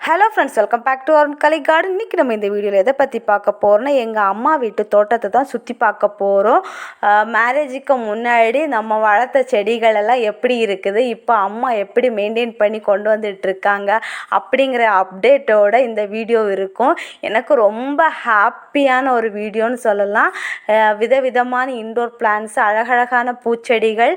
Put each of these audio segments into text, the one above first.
Hello friends welcome back to our Kalai garden இன்றைக்கி நம்ம இந்த வீடியோவில் எதை பற்றி பார்க்க போகிறோம்னா எங்கள் அம்மா வீட்டு தோட்டத்தை தான் சுற்றி பார்க்க போகிறோம் மேரேஜுக்கு முன்னாடி நம்ம வளர்த்த செடிகள் எல்லாம் எப்படி இருக்குது இப்போ அம்மா எப்படி மெயின்டைன் பண்ணி கொண்டு வந்துட்டுருக்காங்க அப்படிங்கிற அப்டேட்டோட இந்த வீடியோ இருக்கும். எனக்கு ரொம்ப ஹாப்பியான ஒரு வீடியோன்னு சொல்லலாம். விதவிதமான இன்டோர் பிளான்ஸ் அழகழகான பூச்செடிகள்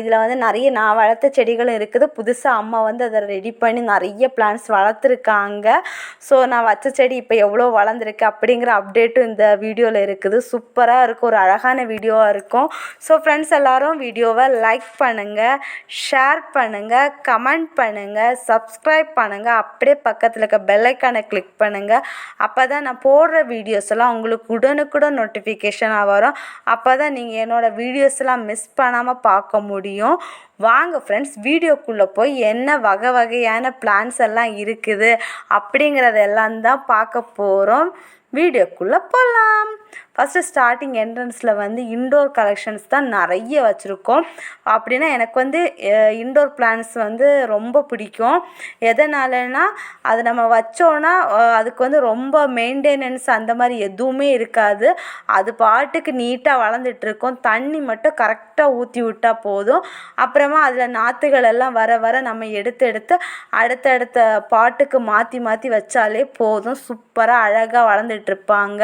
இதில் வந்து நிறைய நான் வளர்த்த செடிகளும் இருக்குது. புதுசாக அம்மா வந்து அதை ரெடி பண்ணி நிறைய பிளான்ஸ் வளர்த்துருக்காங்க ஸோ நான் வச்ச செடி இப்போ எவ்வளோ வளர்ந்துருக்கு அப்படிங்கிற அப்டேட்டும் இந்த வீடியோவில் இருக்குது. சூப்பராக இருக்கும். ஒரு அழகான வீடியோவாக இருக்கும். ஸோ ஃப்ரெண்ட்ஸ் எல்லோரும் வீடியோவை லைக் பண்ணுங்கள் ஷேர் பண்ணுங்கள் கமெண்ட் பண்ணுங்கள் சப்ஸ்கிரைப் பண்ணுங்கள் அப்படியே பக்கத்தில் இருக்க பெல்லைக்கானை கிளிக் பண்ணுங்கள் அப்போ தான் நான் போடுற வீடியோஸ் எல்லாம் உங்களுக்கு உடனுக்குடன் நோட்டிஃபிகேஷனாக வரும். அப்போ தான் நீங்கள் என்னோடய வீடியோஸ்லாம் மிஸ் பண்ணாமல் பார்க்க முடியும். வாங்க ஃப்ரெண்ட்ஸ் வீடியோக்குள்ளே போய் என்ன வகை வகையான பிளான்ஸ் எல்லாம் இருக்குது இருக்குது அப்படிங்கிறதெல்லாம் தான் பார்க்க போகிறோம் வீடியோக்குள்ளே போகலாம் ஃபஸ்ட்டு ஸ்டார்டிங் என்ட்ரன்ஸில் வந்து இன்டோர் கலெக்ஷன்ஸ் தான் நிறைய வச்சுருக்கோம். அப்படின்னா எனக்கு வந்து இன்டோர் பிளான்ஸ் வந்து ரொம்ப பிடிக்கும். எதனாலனா அது நம்ம வச்சோன்னா அதுக்கு வந்து ரொம்ப மெயின்டெனன்ஸ் அந்த மாதிரி எதுவுமே இருக்காது. அது பாட்டுக்கு நீட்டாக வளர்ந்துட்டுருக்கும். தண்ணி மட்டும் கரெக்டாக ஊற்றி விட்டால் போதும். அப்புறமா அதில் நாற்றுகள் எல்லாம் வர வர நம்ம எடுத்து எடுத்து அடுத்தடுத்த பாட்டுக்கு மாற்றி மாற்றி வச்சாலே போதும். சூப்பராக அழகாக வளர்ந்துட்டு இருப்பாங்க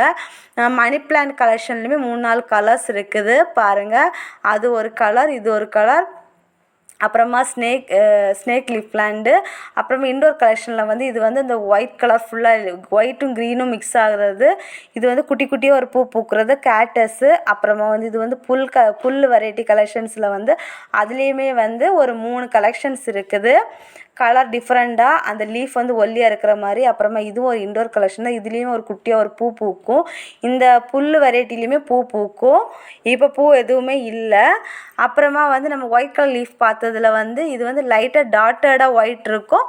மணி பிளான்ட் கலெக்ஷன்லையுமே மூணு நாலு கலர்ஸ் இருக்குது. பாருங்கள் அது ஒரு கலர் இது ஒரு கலர் அப்புறமா ஸ்னேக் ஸ்னேக் லீஃப் பிளான்ட்டு அப்புறமா இண்டோர் கலெக்ஷனில் வந்து இது வந்து இந்த ஒயிட் கலர் ஃபுல்லாக ஒயிட்டும் க்ரீனும் மிக்ஸ் ஆகுறது. இது வந்து குட்டி குட்டியாக ஒரு பூ பூக்கிறது கேட்டஸு அப்புறமா வந்து இது வந்து புல் க புல் வெரைட்டி கலெக்ஷன்ஸில் வந்து அதுலேயுமே வந்து ஒரு மூணு கலெக்ஷன்ஸ் இருக்குது. கலர் டிஃப்ரெண்ட்டாக அந்த லீஃப் வந்து ஒல்லியாக இருக்கிற மாதிரி அப்புறமா இதுவும் ஒரு இண்டோர் கலெக்ஷன் தான். இதுலேயும் ஒரு குட்டியாக ஒரு பூ பூக்கும். இந்த புல் வெரைட்டிலையுமே பூ பூக்கும். இப்போ பூ எதுவுமே இல்லை. அப்புறமா வந்து நம்ம ஒயிட் கலர் லீஃப் பார்த்ததுல வந்து இது வந்து லைட்டாக டாட்டடாக ஒயிட் இருக்கும்.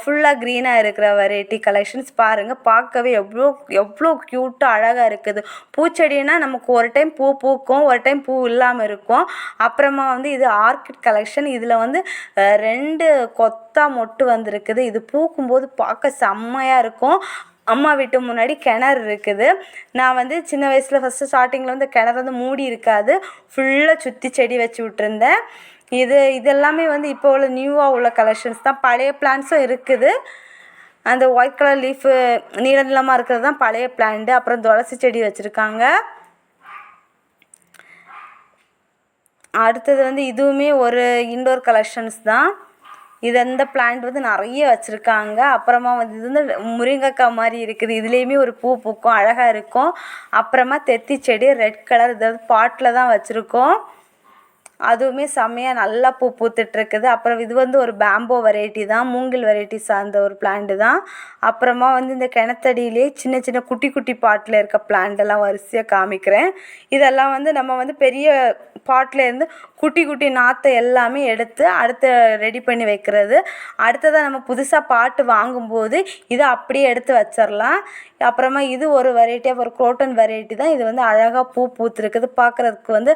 ஃபுல்லாக க்ரீனாக இருக்கிற வெரைட்டி கலெக்ஷன்ஸ் பாருங்கள் பார்க்கவே எவ்வளோ எவ்வளோ க்யூட்டாக அழகாக இருக்குது. பூச்செடினா நமக்கு ஒரு டைம் பூ பூக்கும் ஒரு டைம் பூ இல்லாமல் இருக்கும். அப்புறமா வந்து இது ஆர்கிட் கலெக்ஷன் இதில் வந்து ரெண்டு கொத்தா மொட்டு வந்திருக்குது. இது பூக்கும்போது பார்க்க செம்மையாக இருக்கும். அம்மா வீட்டு முன்னாடி கிணறு இருக்குது. நான் வந்து சின்ன வயசில் ஃபஸ்ட்டு ஸ்டார்டிங்கில் வந்து கிணறு வந்து மூடி இருக்காது. ஃபுல்லாக சுற்றி செடி வச்சு விட்டுருந்தேன். இது இதெல்லாமே வந்து இப்போ உள்ள நியூவாக உள்ள கலெக்ஷன்ஸ் தான். பழைய பிளான்ஸும் இருக்குது. அந்த ஒயிட் கலர் லீஃபு நீள நீளமாக இருக்கிறது தான் பழைய பிளான்ட்டு அப்புறம் துளசி செடி வச்சுருக்காங்க. அடுத்தது வந்து இதுவுமே ஒரு இன்டோர் கலெக்ஷன்ஸ் தான். இது அந்த பிளான்ட் வந்து நிறைய வச்சுருக்காங்க. அப்புறமா வந்து இது வந்து முருங்கைக்காய் மாதிரி இருக்குது. இதுலேயுமே ஒரு பூ பூக்கும் அழகாக இருக்கும். அப்புறமா தெத்தி செடி ரெட் கலர் இது பாட்டில் தான் வச்சுருக்கோம். அதுவுமே செம்மையாக நல்லா பூ பூத்துட்ருக்குது அப்புறம் இது வந்து ஒரு பேம்போ வெரைட்டி தான். மூங்கில் வெரைட்டி சார்ந்த ஒரு பிளான்ட்டு தான். அப்புறமா வந்து இந்த கிணத்தடியிலே சின்ன சின்ன குட்டி குட்டி பாட்டில் இருக்க plant எல்லாம் வரிசையாக காமிக்கிறேன். இதெல்லாம் வந்து நம்ம வந்து பெரிய பாட்லேருந்து குட்டி குட்டி நாற்றை எல்லாமே எடுத்து அடுத்து ரெடி பண்ணி வைக்கிறது. அடுத்ததாக நம்ம புதுசாக பாட்டு வாங்கும்போது இதை அப்படியே எடுத்து வச்சிடலாம் அப்புறமா இது ஒரு வெரைட்டியாக ஒரு குரோட்டன் வெரைட்டி தான். இது வந்து அழகாக பூ பூத்துருக்குது. பார்க்குறதுக்கு வந்து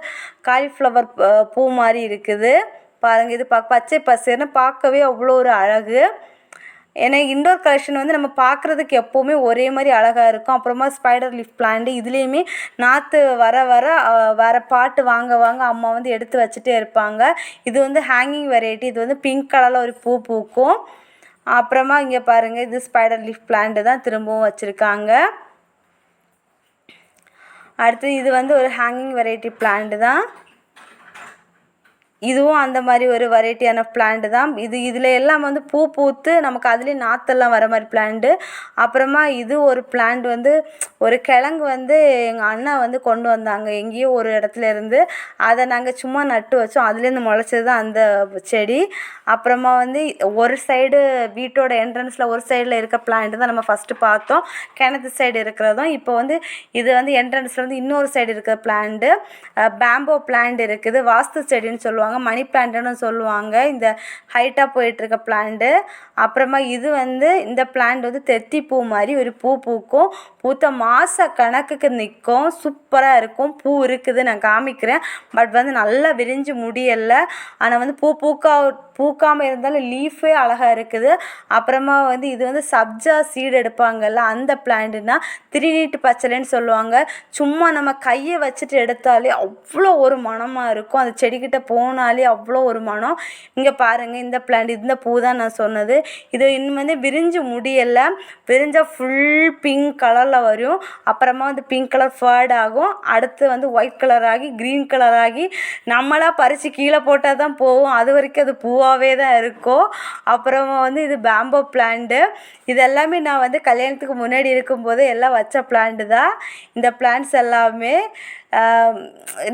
காலிஃப்ளவர் பூ மாதிரி இருக்குது. பாருங்கள் இது பா பச்சை பசேர்னு பார்க்கவே அவ்வளோ ஒரு அழகு. ஏன்னா இண்டோர் கலெக்ஷன் வந்து நம்ம பார்க்குறதுக்கு எப்போவுமே ஒரே மாதிரி அழகாக இருக்கும். அப்புறமா ஸ்பைடர் லிஃப்ட் பிளான்ட் இதுலேயுமே நாற்று வர வர வர பாட்டு வாங்க வாங்க அம்மா வந்து எடுத்து வச்சுட்டே இருப்பாங்க. இது வந்து ஹேங்கிங் வெரைட்டி இது வந்து பிங்க் கலரில் ஒரு பூ பூக்கும். அப்புறமா இங்கே பாருங்கள் இது ஸ்பைடர் லிஃப்ட் பிளான்ட்டு தான் திரும்பவும் வச்சுருக்காங்க. அடுத்து இது வந்து ஒரு ஹேங்கிங் வெரைட்டி பிளான்ட் தான். இதுவும் அந்த மாதிரி ஒரு வெரைட்டியான பிளான்ட் தான். இது இதில் எல்லாம் வந்து பூ பூத்து நமக்கு அதுலேயும் நாற்றெல்லாம் வர மாதிரி பிளான்ட்டு அப்புறமா இது ஒரு பிளான்ட் வந்து ஒரு கிழங்கு வந்து எங்கள் அண்ணா வந்து கொண்டு வந்தாங்க எங்கேயோ ஒரு இடத்துல இருந்து. அதை நாங்கள் சும்மா நட்டு வச்சோம். அதுலேருந்து முளைச்சது தான் அந்த செடி. அப்புறமா வந்து ஒரு சைடு வீட்டோட என்ட்ரன்ஸில் ஒரு சைடில் இருக்க பிளான்ட் தான் நம்ம ஃபஸ்ட்டு பார்த்தோம். கிணத்து சைடு இருக்கிறதும். இப்போ வந்து இது வந்து என்ட்ரன்ஸில் வந்து இன்னொரு சைடு இருக்கிற பிளான்ட்டு பேம்போ பிளான்ட் இருக்குது. வாஸ்து செடின்னு சொல்லுவாங்க. மணி பிளான்ட்டுன்னு சொல்லுவாங்க. இந்த ஹைட்டாக போயிட்டுருக்க பிளான்ட்டு அப்புறமா இது வந்து இந்த பிளான்ட் வந்து தெத்தி பூ மாதிரி ஒரு பூ பூக்கும். பூத்த மா மாத கணக்குக்கு நிற்கும் சூப்பராக இருக்கும். பூ இருக்குது நான் காமிக்கிறேன். பட் வந்து நல்லா விரிஞ்சு முடியலை. ஆனால் வந்து பூ பூக்கா பூக்காமல் இருந்தாலும் லீஃபே அழகாக இருக்குது. அப்புறமா வந்து இது வந்து சப்ஜா சீடு எடுப்பாங்கல்ல அந்த பிளான்ட்டுனா திருநீட்டு பச்சலைன்னு சொல்லுவாங்க. சும்மா நம்ம கையை வச்சுட்டு எடுத்தாலே அவ்வளோ ஒரு மனமாக இருக்கும். அந்த செடிக்கிட்ட போனாலே அவ்வளோ ஒரு மனம். இங்கே பாருங்கள் இந்த பிளான்ட் இந்த பூ தான் நான் சொன்னது. இது இன்னும் வந்து விரிஞ்சு முடியலை. விரிஞ்சால் ஃபுல் பிங்க் கலரில் வரும். அப்புறமா வந்து பிங்க் கலர் ஃபேர்ட் ஆகும். அடுத்து வந்து ஒயிட் கலர் ஆகி க்ரீன் கலர் ஆகி நம்மளாக பறித்து கீழே போட்டால் தான் போகும். அது வரைக்கும் அது பூவாகவே தான் இருக்கும். அப்புறமா வந்து இது பேம்போ பிளான்ட்டு இது எல்லாமே நான் வந்து கல்யாணத்துக்கு முன்னாடி இருக்கும்போது எல்லாம் வச்ச பிளான்ட்டு தான். இந்த பிளான்ட்ஸ் எல்லாமே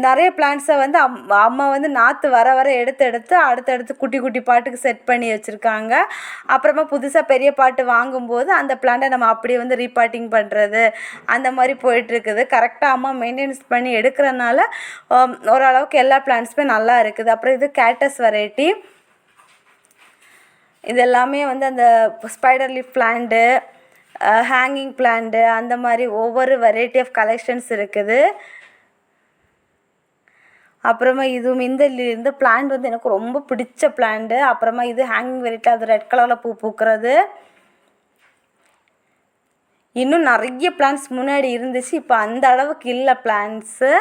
நிறைய பிளான்ட்ஸை வந்து அம் அம்மா வந்து நாற்று வர வர எடுத்து எடுத்து அடுத்தடுத்து குட்டி குட்டி பாட்டுக்கு செட் பண்ணி வச்சுருக்காங்க. அப்புறமா புதுசாக பெரிய பாட்டு வாங்கும்போது அந்த பிளான்ட்டை நம்ம அப்படியே வந்து ரீபாட்டிங் பண்ணுறது அந்த மாதிரி போயிட்டுருக்குது. கரெக்டாக அம்மா மெயின்டெனன்ஸ் பண்ணி எடுக்கிறனால ஓரளவுக்கு எல்லா பிளான்ட்ஸுமே நல்லா இருக்குது. அப்புறம் இது கேட்டஸ் வெரைட்டி இது எல்லாமே வந்து அந்த spider leaf plant hanging plant அந்த மாதிரி ஒவ்வொரு வெரைட்டி ஆஃப் கலெக்ஷன்ஸ் இருக்குது. அப்புறமா இதுவும் இந்த இந்த பிளான்ட் வந்து எனக்கு ரொம்ப பிடிச்ச பிளான்ட்டு அப்புறமா இது ஹேங்கிங் வெரைட்டி அது ரெட் கலரில் பூ பூக்கிறது. இன்னும் நிறைய பிளான்ஸ் முன்னாடி இருந்துச்சு இப்போ அந்த அளவுக்கு இல்லை பிளான்ஸு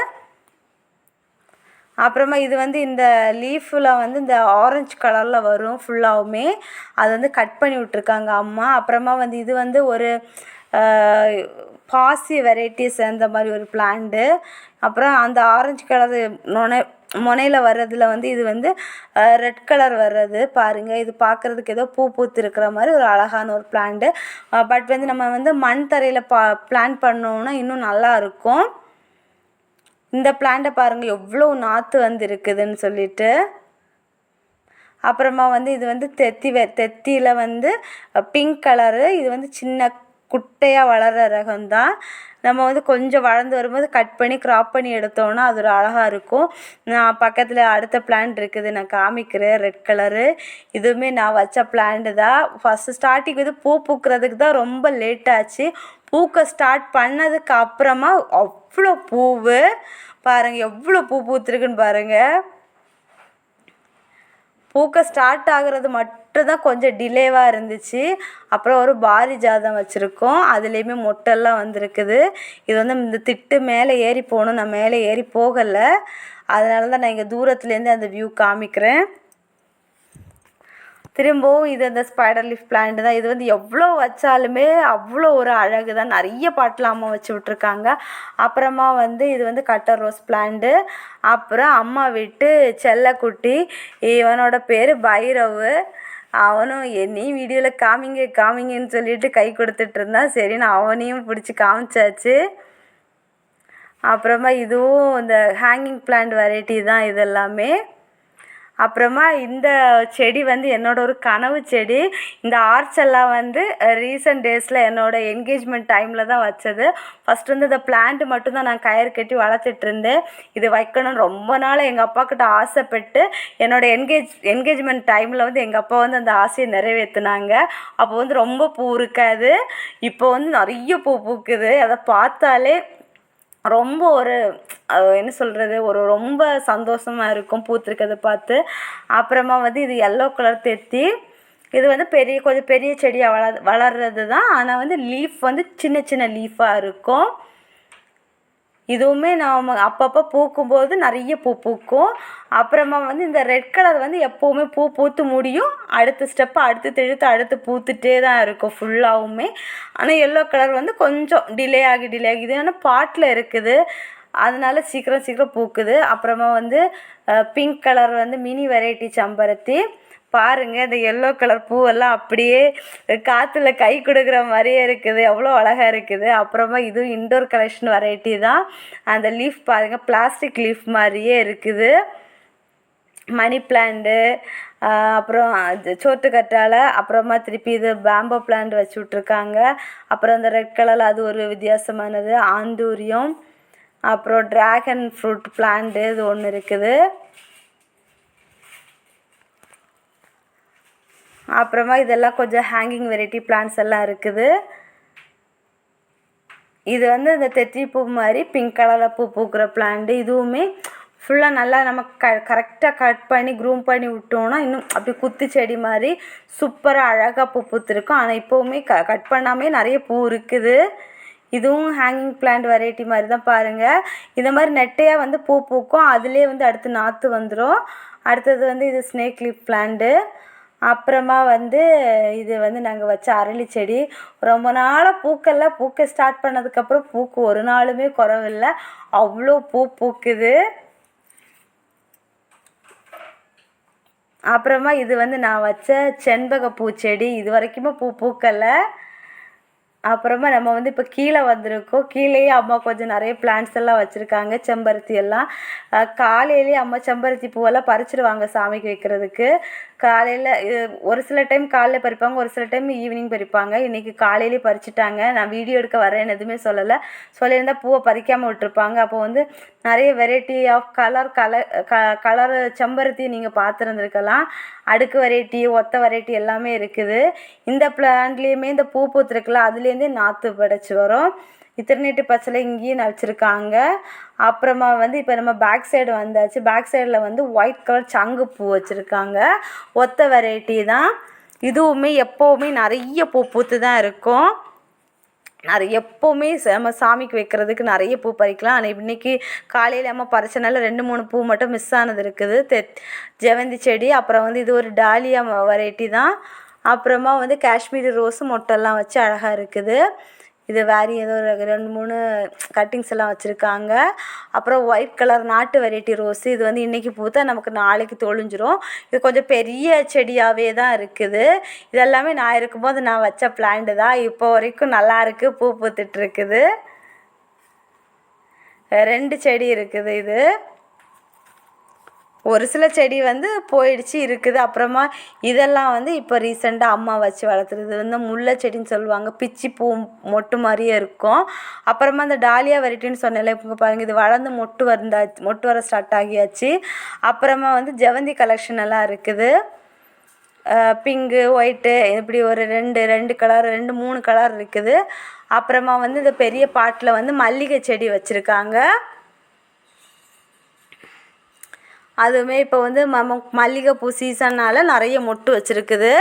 அப்புறமா இது வந்து இந்த லீஃபில் வந்து இந்த ஆரஞ்சு கலரில் வரும் ஃபுல்லாகவுமே அது வந்து கட் பண்ணி விட்ருக்காங்க அம்மா. அப்புறமா வந்து இது வந்து ஒரு பாசி வெரைட்டி சேர்ந்த மாதிரி ஒரு பிளான்ட்டு அப்புறம் அந்த ஆரஞ்சு கலர் நுனை முனையில் வர்றதில் வந்து இது வந்து ரெட் கலர் வர்றது பாருங்கள் இது பார்க்குறதுக்கு ஏதோ பூ பூத்து இருக்கிற மாதிரி ஒரு அழகான ஒரு பிளான்ட்டு பட் வந்து நம்ம வந்து மண் தரையில் பா பிளான் பண்ணோன்னா இன்னும் நல்லா இருக்கும். இந்த பிளான்ட்டை பாருங்கள் எவ்வளோ நாற்று வந்து இருக்குதுன்னு சொல்லிட்டு. அப்புறமா வந்து இது வந்து தெத்தி வெ தெத்தியில் வந்து பிங்க் கலரு இது வந்து சின்ன குட்டையாக வளர்கிற ரகம் தான் நம்ம வந்து கொஞ்சம் வளர்ந்து வரும்போது கட் பண்ணி க்ராப் பண்ணி எடுத்தோன்னா அது ஒரு அழகாக இருக்கும். நான் பக்கத்தில் அடுத்த பிளான்ட் இருக்குது நான் காமிக்கிறேன் ரெட் கலரு இதுவுமே நான் வச்ச பிளான்ட் தான். ஃபஸ்ட்டு ஸ்டார்டிங் வந்து பூ பூக்கிறதுக்கு தான் ரொம்ப லேட் ஆச்சு. பூக்க ஸ்டார்ட் பண்ணதுக்கு அப்புறமா அவ்வளோ பூவு. பாருங்கள் எவ்வளோ பூ பூத்துருக்குன்னு பாருங்கள் பூக்க ஸ்டார்ட் ஆகிறது மட்டும்தான் கொஞ்சம் டிலேவாக இருந்துச்சு. அப்புறம் ஒரு பாரிஜாதம் வச்சுருக்கோம். அதுலேயுமே மொட்டெல்லாம் வந்திருக்குது. இது வந்து இந்த திட்டு மேலே ஏறி போகணும். நான் மேலே ஏறி போகலை. அதனால தான் நான் இங்கே தூரத்துலேருந்து அந்த வியூ காமிக்கிறேன். திரும்பவும் இது அந்த ஸ்பைடர் லீஃப் பிளான்ட் தான். இது வந்து எவ்வளோ வச்சாலுமே அவ்வளோ ஒரு அழகு தான். நிறைய பாட்டில் அம்மா வச்சு விட்ருக்காங்க அப்புறமா வந்து இது வந்து கட்டர் ரோஸ் பிளான்ட்டு அப்புறம் அம்மா விட்டு செல்லக்குட்டி. இவனோட பேர் பைரவு. அவனும் என்னையும் வீடியோவில் காமிங்க காமிங்கன்னு சொல்லிட்டு கை கொடுத்துட்டு இருந்தான். சரி நான் அவனையும் பிடிச்சி காமிச்சாச்சு. அப்புறமா இதுவும் இந்த ஹேங்கிங் பிளான்ட் வெரைட்டி தான் இது எல்லாமே அப்புறமா இந்த செடி வந்து என்னோட ஒரு கனவு செடி. இந்த ஆர்ச் எல்லாம் வந்து ரீசெண்ட் டேஸில் என்னோட என்கேஜ்மெண்ட் டைமில் தான் வச்சது. ஃபஸ்ட் வந்து இந்த பிளான்ட் மட்டும்தான் நான் கயிறு கட்டி வளர்த்துட்டு இருந்தேன். இது வைக்கணும்னு ரொம்ப நாள் எங்கள் அப்பா கிட்ட ஆசைப்பட்டு என்னோட என்கேஜ் என்கேஜ்மெண்ட் டைமில் வந்து எங்கள் அப்பா வந்து அந்த ஆசையை நிறைவேற்றினாங்க அப்போ வந்து ரொம்ப பூ இருக்காது. இப்போ வந்து நிறைய பூ பூக்குது. அதை பார்த்தாலே ரொம்ப ஒரு என்ன சொல்கிறது ஒரு ரொம்ப சந்தோஷமாக இருக்கும் பூத்திருக்கறத பார்த்து. அப்புறமா வந்து இது எல்லோ கலர் தெத்தி இது வந்து பெரிய கொஞ்சம் பெரிய செடியாக வளர் வளர்றது தான் ஆனால் வந்து லீஃப் வந்து சின்ன சின்ன லீஃபாக இருக்கும். இதுவுமே நாம் அப்பப்போ பூக்கும்போது நிறைய பூ பூக்கும். அப்புறமா வந்து இந்த ரெட் கலர் வந்து எப்போவுமே பூ பூத்து முடியும். அடுத்த ஸ்டெப்பு அடுத்து தெழுத்து அடுத்து பூத்துட்டே தான் இருக்கும் ஃபுல்லாகவுமே ஆனால் எல்லோ கலர் வந்து கொஞ்சம் டிலே ஆகி டிலே ஆகி. இது ஆனால் பாட்டில் இருக்குது. அதனால சீக்கிரம் சீக்கிரம் பூக்குது. அப்புறமா வந்து பிங்க் கலர் வந்து மினி வெரைட்டி செம்பருத்தி. பாருங்கள் இந்த எல்லோ கலர் பூவெல்லாம் அப்படியே காற்றுல கை கொடுக்குற மாதிரியே இருக்குது. எவ்வளோ அழகாக இருக்குது. அப்புறமா இதுவும் இன்டோர் கலெக்ஷன் வெரைட்டி தான். அந்த லீஃப் பாருங்கள் பிளாஸ்டிக் லீஃப் மாதிரியே இருக்குது. மணி பிளான்ட்டு அப்புறம் சோற்று கற்றாழை அப்புறமா திருப்பி இது பேம்போ பிளான்ட் வச்சு விட்ருக்காங்க அப்புறம் அந்த ரெட் கலரில் அது ஒரு வித்தியாசமானது. ஆந்தூரியம். அப்புறம் ட்ராகன் ஃப்ரூட் பிளான்ட்டு இது ஒன்று இருக்குது. அப்புறமா இதெல்லாம் கொஞ்சம் ஹேங்கிங் வெரைட்டி பிளான்ஸ் எல்லாம் இருக்குது. இது வந்து இந்த தெத்தி பூ மாதிரி பிங்க் கலரில் பூ பூக்கிற பிளான்ட்டு இதுவுமே ஃபுல்லாக நல்லா நம்ம க கரெக்டாக கட் பண்ணி க்ரூம் பண்ணி விட்டோம்னா இன்னும் அப்படி குத்து செடி மாதிரி சூப்பராக அழகாக பூ பூத்துருக்கும். ஆனால் இப்போவுமே க கட் பண்ணாமே நிறைய பூ இருக்குது. இதுவும் ஹேங்கிங் பிளான்ட் வெரைட்டி மாதிரி தான் பாருங்கள் இந்த மாதிரி நெட்டையாக வந்து பூ பூக்கும். அதுலேயே வந்து அடுத்து நாற்று வந்துடும் அடுத்தது வந்து இது ஸ்னேக் லீப் பிளான்ட்டு அப்புறமா வந்து இது வந்து நாங்கள் வச்ச அரளி செடி. ரொம்ப நாளாக பூக்கல்ல பூக்க ஸ்டார்ட் பண்ணதுக்கப்புறம் பூக்கு ஒரு நாளுமே குறவில்லை. அவ்வளோ பூ பூக்குது. அப்புறமா இது வந்து நான் வச்ச செண்பக பூச்செடி இது வரைக்குமே பூ பூக்கலை. அப்புறமா நம்ம வந்து இப்போ கீழே வந்திருக்கோம். கீழேயே அம்மா கொஞ்சம் நிறைய பிளான்ட்ஸ் எல்லாம் வச்சுருக்காங்க. செம்பருத்தி எல்லாம். காலையிலேயே அம்மா செம்பருத்தி பூவெல்லாம் பறிச்சிடுவாங்க சாமிக்கு வைக்கிறதுக்கு. காலையில் ஒரு சில டைம் காலைல பறிப்பாங்க ஒரு சில டைம் ஈவினிங் பறிப்பாங்க. இன்றைக்கி காலையிலே பறிச்சிட்டாங்க. நான் வீடியோ எடுக்க வரேன்னு எதுவுமே சொல்லலை. சொல்லியிருந்தால் பூவை பறிக்காமல் விட்டுருப்பாங்க. அப்போ வந்து நிறைய வெரைட்டி ஆஃப் கலர் கலர் க கலர் செம்பருத்தி நீங்கள் பார்த்துருந்துருக்கலாம். அடுக்கு வெரைட்டி ஒத்த வெரைட்டி எல்லாமே இருக்குது. இந்த பிளான்ட்லேயுமே இந்த பூ பூத்துருக்குல்ல அதுலேருந்தே நாற்று படைச்சி வரும். இத்திரநீட்டு பச்சளை இங்கேயும் வச்சுருக்காங்க அப்புறமா வந்து இப்போ நம்ம பேக் சைடு வந்தாச்சு. பேக் சைடில் வந்து ஒயிட் கலர் சங்கு பூ வச்சுருக்காங்க. ஒத்த வெரைட்டி தான். இதுவுமே எப்போவுமே நிறைய பூ பூத்து தான் இருக்கும். நிறைய எப்போவுமே நம்ம சாமிக்கு வைக்கிறதுக்கு நிறைய பூ பறிக்கலாம். ஆனால் இன்றைக்கி காலையில் நம்ம பறிச்சனால ரெண்டு மூணு பூ மட்டும் மிஸ் ஆனது இருக்குது. தெ ஜெவந்தி செடி அப்புறம் வந்து இது ஒரு டாலியா வெரைட்டி தான். அப்புறமா வந்து காஷ்மீரி ரோஸு மொட்டெல்லாம் வச்சு அழகாக இருக்குது. இது வேறு ஏதோ ஒரு ரெண்டு மூணு கட்டிங்ஸ் எல்லாம் வச்சுருக்காங்க. அப்புறம் ஒயிட் கலர் நாட்டு வெரைட்டி ரோஸு இது வந்து இன்றைக்கி பூத்தா நமக்கு நாளைக்கு தொழிஞ்சிரும் இது கொஞ்சம் பெரிய செடியாகவே தான் இருக்குது. இதெல்லாமே நான் இருக்கும்போது நான் வச்ச பிளான்ட்டு தான். இப்போ வரைக்கும் நல்லா இருக்குது பூ பூத்துட்ருக்குது ரெண்டு செடி இருக்குது இது. ஒரு சில செடி வந்து போயிடுச்சு இருக்குது. அப்புறமா இதெல்லாம் வந்து இப்போ ரீசெண்டாக அம்மா வச்சு வளர்த்துறது வந்து முல்லை செடின்னு சொல்லுவாங்க. பிச்சி பூ மொட்டு மாதிரியே இருக்கும். அப்புறமா அந்த டாலியா வெரைட்டின்னு சொன்னேன்ல இப்போ பாருங்கள் இது வளர்ந்து மொட்டு வந்தாச்சு மொட்டு வர ஸ்டார்ட் ஆகியாச்சு. அப்புறமா வந்து ஜெவந்தி கலெக்ஷன் எல்லாம் இருக்குது. பிங்கு ஒயிட்டு இப்படி ஒரு ரெண்டு ரெண்டு கலர் ரெண்டு மூணு கலர் இருக்குது. அப்புறமா வந்து இந்த பெரிய பாட்டில் வந்து மல்லிகை செடி வச்சுருக்காங்க. அதுவுமே இப்போ வந்து ம மல்லிகைப்பூ சீசன்னால் நிறைய மொட்டு வச்சுருக்குது.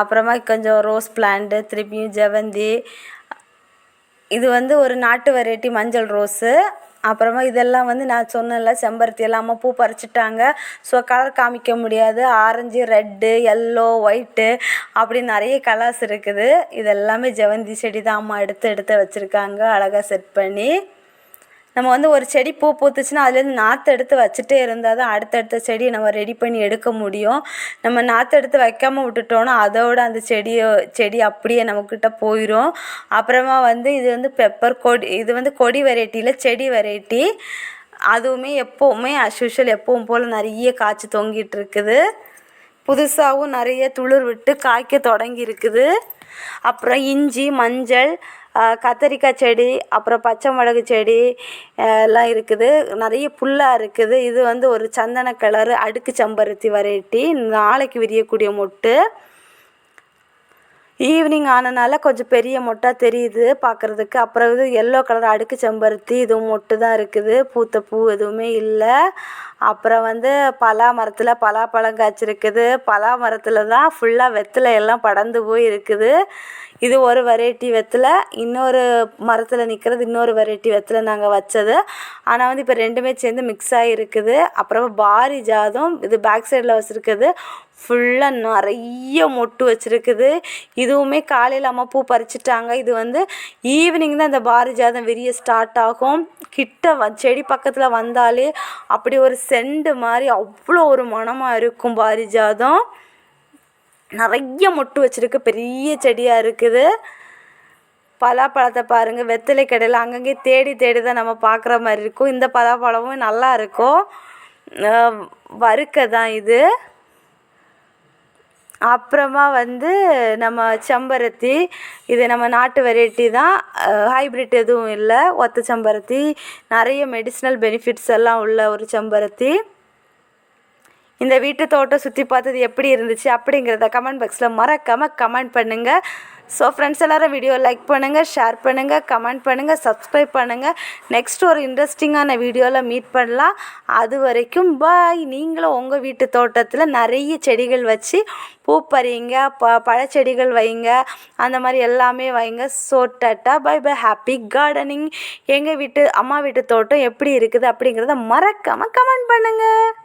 அப்புறமா கொஞ்சம் ரோஸ் பிளான்ட்டு திருப்பியும் ஜெவந்தி. இது வந்து ஒரு நாட்டு வெரைட்டி மஞ்சள் ரோஸு. அப்புறமா இதெல்லாம் வந்து நான் சொன்னேன்ல செம்பருத்தி எல்லாம் அம்மா பூ பறிச்சிட்டாங்க. ஸோ கலர் காமிக்க முடியாது. ஆரஞ்சு ரெட்டு எல்லோ ஒயிட்டு அப்படி நிறைய கலர்ஸ் இருக்குது. இது எல்லாமே ஜெவந்தி செடி தான் அம்மா எடுத்து எடுத்து வச்சுருக்காங்க. அழகாக செட் பண்ணி. நம்ம வந்து ஒரு செடி பூ பூத்துச்சுன்னா அதுலேருந்து நாற்று எடுத்து வச்சுட்டே இருந்தால் தான் அடுத்தடுத்த செடியை நம்ம ரெடி பண்ணி எடுக்க முடியும். நம்ம நாற்று எடுத்து வைக்காமல் விட்டுட்டோன்னா அதோட அந்த செடியை செடி அப்படியே நம்மக்கிட்ட போயிடும் அப்புறமா வந்து இது வந்து பெப்பர் கொடி இது வந்து கொடி வெரைட்டியில் செடி வெரைட்டி அதுவுமே எப்போவுமே அஸ்யூஷுவல் எப்பவும் போல் நிறைய காய்ச்சி தொங்கிட்டு இருக்குது. புதுசாகவும் நிறைய துளிர் விட்டு காய்க்க தொடங்கி இருக்குது. அப்புறம் இஞ்சி மஞ்சள் கத்தரிக்காய் செடி அப்புறம் பச்சை மிளகு செடி எல்லாம் இருக்குது. நிறைய புல்லாக இருக்குது. இது வந்து ஒரு சந்தன கலரு அடுக்கு செம்பருத்தி வெரைட்டி. நாளைக்கு விரியக்கூடிய மொட்டு. ஈவினிங் ஆனனால கொஞ்சம் பெரிய மொட்டாக தெரியுது பார்க்குறதுக்கு அப்புறம் இது எல்லோ கலர் அடுக்கு செம்பருத்தி இதுவும் மொட்டு தான் இருக்குது. பூத்த பூ எதுவுமே இல்லை. அப்புறம் வந்து பலா மரத்தில் பலாப்பழம் காய்ச்சிருக்குது. பலா மரத்தில் தான் ஃபுல்லாக வெத்தலை எல்லாம் படர்ந்து போய் இருக்குது இது ஒரு வெரைட்டி வெத்தலை இன்னொரு மரத்தில் நிற்கிறது இன்னொரு வெரைட்டி வெத்தலை நாங்கள் வச்சது. ஆனால் வந்து இப்போ ரெண்டுமே சேர்ந்து மிக்ஸ் ஆகிருக்குது அப்புறமா பாரிஜாதம் இது பேக் சைடில் வச்சுருக்குது. ஃபுல்லாக நிறைய மொட்டு வச்சுருக்குது. இதுவுமே காலையில் அம்மா பூ பறிச்சிட்டாங்க. இது வந்து ஈவினிங் தான் இந்த பாரிஜாதம் விரிய ஸ்டார்ட் ஆகும். கிட்ட வ செடி பக்கத்தில் வந்தாலே அப்படி ஒரு செண்டு மாதிரி அவ்வளோ ஒரு மணமாக இருக்கும் பாரிஜாதம் நிறைய மொட்டு வச்சுருக்கு. பெரிய செடியாக இருக்குது. பலாப்பழத்தை பாருங்கள் வெத்தலை கடையில் அங்கங்கே தேடி தேடி தான் நம்ம பார்க்குற மாதிரி இருக்கும். இந்த பலாப்பழமும் நல்லா இருக்கும். வறுக்க தான் இது. அப்புறமா வந்து நம்ம செம்பருத்தி இது நம்ம நாட்டு வெரைட்டி தான். ஹைப்ரிட் எதுவும் இல்லை. ஒத்த செம்பருத்தி. நிறைய மெடிசினல் பெனிஃபிட்ஸ் எல்லாம் உள்ள ஒரு செம்பருத்தி. இந்த வீட்டு தோட்டம் சுற்றி பார்த்தது எப்படி இருந்துச்சு அப்படிங்கிறத கமெண்ட் பாக்ஸில் மறக்காமல் கமெண்ட் பண்ணுங்கள் ஸோ ஃப்ரெண்ட்ஸ் எல்லோரும் வீடியோ லைக் பண்ணுங்கள் ஷேர் பண்ணுங்கள் கமெண்ட் பண்ணுங்கள் சப்ஸ்கிரைப் பண்ணுங்கள் நெக்ஸ்ட் ஒரு இன்ட்ரெஸ்டிங்கான வீடியோவில் மீட் பண்ணலாம். அது வரைக்கும் பாய் நீங்களும் உங்கள் வீட்டு தோட்டத்தில் நிறைய செடிகள் வச்சு பூ பறிங்க ப பழச்செடிகள் வைங்க அந்த மாதிரி எல்லாமே வைங்க. So tata bye bye happy gardening எங்கள் வீட்டு அம்மா வீட்டு தோட்டம் எப்படி இருக்குது அப்படிங்கிறத மறக்காமல் கமெண்ட் பண்ணுங்கள்